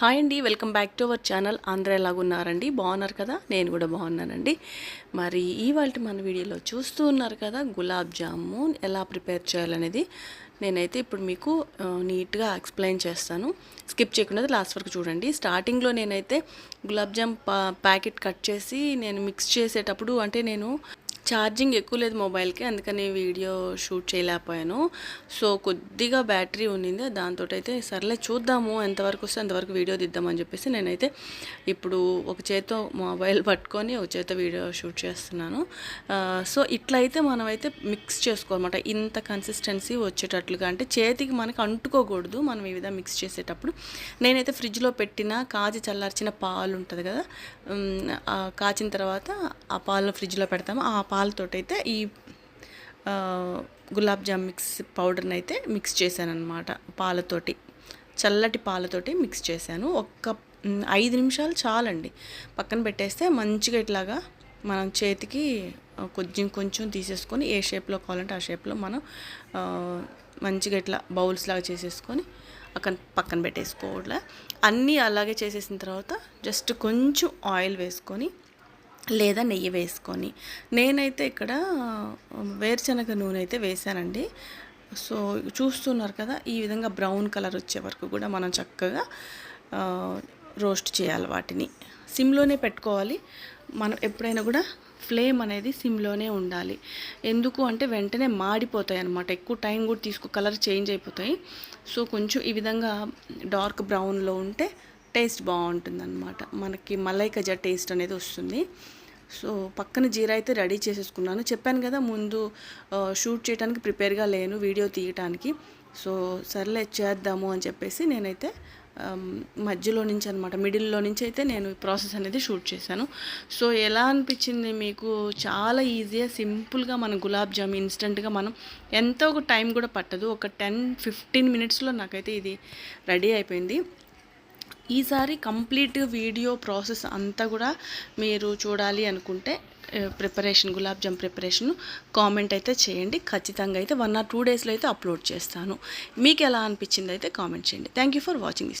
Hi అండి welcome back to our channel. అందరూ ఎలాగున్నారండి? బాగున్నారు కదా? నేను కూడా బాగున్నానండి. మరి ఇవాళ మన వీడియోలో చూస్తూ ఉన్నారు కదా గులాబ్ జామున్ ఎలా ప్రిపేర్ చేయాలనేది. నేనైతే ఇప్పుడు మీకు నీట్గా ఎక్స్ప్లెయిన్ చేస్తాను. స్కిప్ చేయకుండా లాస్ట్ వరకు చూడండి. స్టార్టింగ్లో నేనైతే గులాబ్ జామ్ ప్యాకెట్ కట్ చేసి నేను మిక్స్ చేసేటప్పుడు అంటే నేను ఛార్జింగ్ ఎక్కువ లేదు మొబైల్కి అందుకని వీడియో షూట్ చేయలేకపోయాను. సో కొద్దిగా బ్యాటరీ ఉన్నింది దాంతో అయితే సర్లే చూద్దాము ఎంతవరకు వస్తే అంతవరకు వీడియో తీద్దామని చెప్పేసి నేనైతే ఇప్పుడు ఒక చేత్తో మొబైల్ పట్టుకొని ఒక చేత వీడియో షూట్ చేస్తున్నాను. సో ఇట్లయితే మనమైతే మిక్స్ చేసుకోమాట ఇంత కన్సిస్టెన్సీ వచ్చేటట్లుగా అంటే చేతికి మనకి అంటుకోకూడదు. మనం ఈ విధంగా మిక్స్ చేసేటప్పుడు నేనైతే ఫ్రిడ్జ్లో పెట్టిన కాచి చల్లార్చిన పాలు ఉంటుంది కదా కాచిన తర్వాత ఆ పాలను ఫ్రిడ్జ్లో పెడతాము. ఆ పాలతోటైతే ఈ గులాబ్ జామ్ మిక్స్ పౌడర్ని అయితే మిక్స్ చేశాను అనమాట పాలతోటి. చల్లటి పాలతోటి మిక్స్ చేశాను. ఒక్క ఐదు నిమిషాలు చాలండి. పక్కన పెట్టేస్తే మంచిగా ఇట్లాగా మనం చేతికి కొంచెం కొంచెం తీసేసుకొని ఏ షేప్లో కావాలంటే ఆ షేప్లో మనం మంచిగా ఇట్లా బౌల్స్ లాగా చేసేసుకొని అక్కడ పక్కన పెట్టేసుకోవట్లే. అన్నీ అలాగే చేసేసిన తర్వాత జస్ట్ కొంచెం ఆయిల్ వేసుకొని లేదా నెయ్యి వేసుకొని. నేనైతే ఇక్కడ వేరుశనగ నూనె అయితే వేసానండి సో చూస్తున్నారు కదా ఈ విధంగా బ్రౌన్ కలర్ వచ్చే వరకు కూడా మనం చక్కగా రోస్ట్ చేయాలి వాటిని. సిమ్లోనే పెట్టుకోవాలి. మనం ఎప్పుడైనా కూడా ఫ్లేమ్ అనేది సిమ్లోనే ఉండాలి. ఎందుకు అంటే వెంటనే మాడిపోతాయి అన్నమాట. ఎక్కువ టైం కూడా తీసుకో కలర్ చేంజ్ అయిపోతాయి. సో కొంచెం ఈ విధంగా డార్క్ బ్రౌన్లో ఉంటే టేస్ట్ బాగుంటుంది అనమాట మనకి మలై కజా టేస్ట్ అనేది వస్తుంది. సో పక్కన జీరా అయితే రెడీ చేసేసుకున్నాను. చెప్పాను కదా ముందు షూట్ చేయడానికి ప్రిపేర్గా లేను వీడియో తీయటానికి. సో సర్లే చేద్దాము అని చెప్పేసి నేనైతే మధ్యలో నుంచి అనమాట మిడిల్లో నుంచి అయితే నేను ప్రాసెస్ అనేది షూట్ చేశాను. సో ఎలా అనిపించింది మీకు? చాలా ఈజీగా సింపుల్గా మన గులాబ్ జామ్ ఇన్స్టెంట్గా మనం ఎంతో ఒక టైం కూడా పట్టదు. ఒక టెన్ ఫిఫ్టీన్ మినిట్స్లో నాకైతే ఇది రెడీ అయిపోయింది. ఈసారి కంప్లీట్ వీడియో ప్రాసెస్ అంతా కూడా మీరు చూడాలి అనుకుంటే preparation gulab jam preparation comment అయితే చేయండి. ఖచ్చితంగా అయితే వన్ ఆర్ టూ డేస్లో అయితే అప్లోడ్ చేస్తాను. మీకు ఎలా అనిపించింది అయితే కామెంట్ చేయండి. Thank you for watching